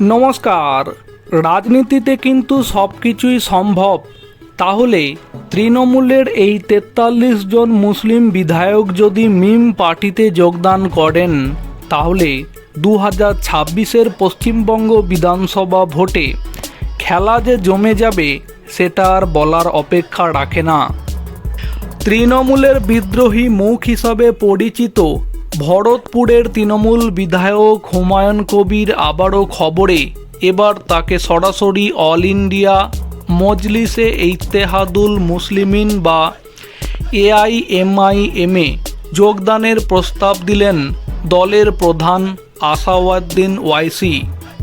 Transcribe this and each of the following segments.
নমস্কার। রাজনীতিতে কিন্তু সব কিছুই সম্ভব। তাহলে তৃণমূলের এই তেতাল্লিশ জন মুসলিম বিধায়ক যদি মিম পার্টিতে যোগদান করেন, তাহলে দু হাজার ছাব্বিশের পশ্চিমবঙ্গ বিধানসভা ভোটে খেলা যে জমে যাবে, সেটা আর বলার অপেক্ষা রাখে না। তৃণমূলের বিদ্রোহী মুখ হিসাবে পরিচিত ভরতপুরের তৃণমূল বিধায়ক হুমায়ুন কবির আবারও খবরে। এবার তাকে সরাসরি অল ইন্ডিয়া মজলিসে ইত্তেহাদুল মুসলিমিন বা এআইএমআইএমে যোগদানের প্রস্তাব দিলেন দলের প্রধান আসাওয়াদ্দিন ওয়াইসি।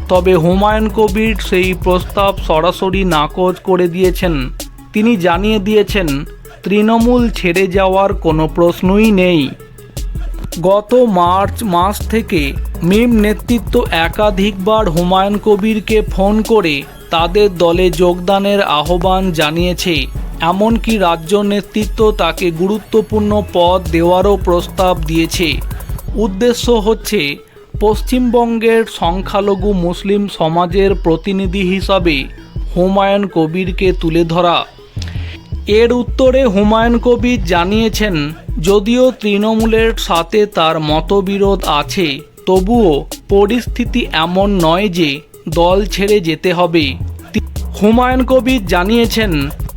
তবে হুমায়ুন কবির সেই প্রস্তাব সরাসরি নাকচ করে দিয়েছেন। তিনি জানিয়ে দিয়েছেন, তৃণমূল ছেড়ে যাওয়ার কোনো প্রশ্নই নেই। গত মার্চ মাস থেকে মিম নেতৃত্ব একাধিকবার হুমায়ুন কবিরকে ফোন করে তাদের দলে যোগদানের আহ্বান জানিয়েছে। এমনকি রাজ্য নেতৃত্ব তাকে গুরুত্বপূর্ণ পদ দেওয়ারও প্রস্তাব দিয়েছে। উদ্দেশ্য হচ্ছে পশ্চিমবঙ্গের সংখ্যালঘু মুসলিম সমাজের প্রতিনিধি হিসাবে হুমায়ুন কবিরকে তুলে ধরা। এর উত্তরে হুমায়ুন কবির জানিয়েছেন যদিও তৃণমূলের সাথে তার মতবিরোধ আছে, তবুও পরিস্থিতি এমন নয় যে দল ছেড়ে যেতে হবে। হুমায়ুন কবির জানিয়েছেন,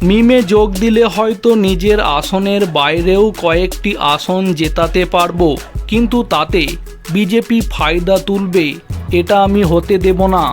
মিমে যোগ দিলে হয়তো নিজের আসনের বাইরেও কয়েকটি আসন জেতাতে পারব, কিন্তু তাতে বিজেপি ফায়দা তুলবে, এটা আমি হতে দেব না।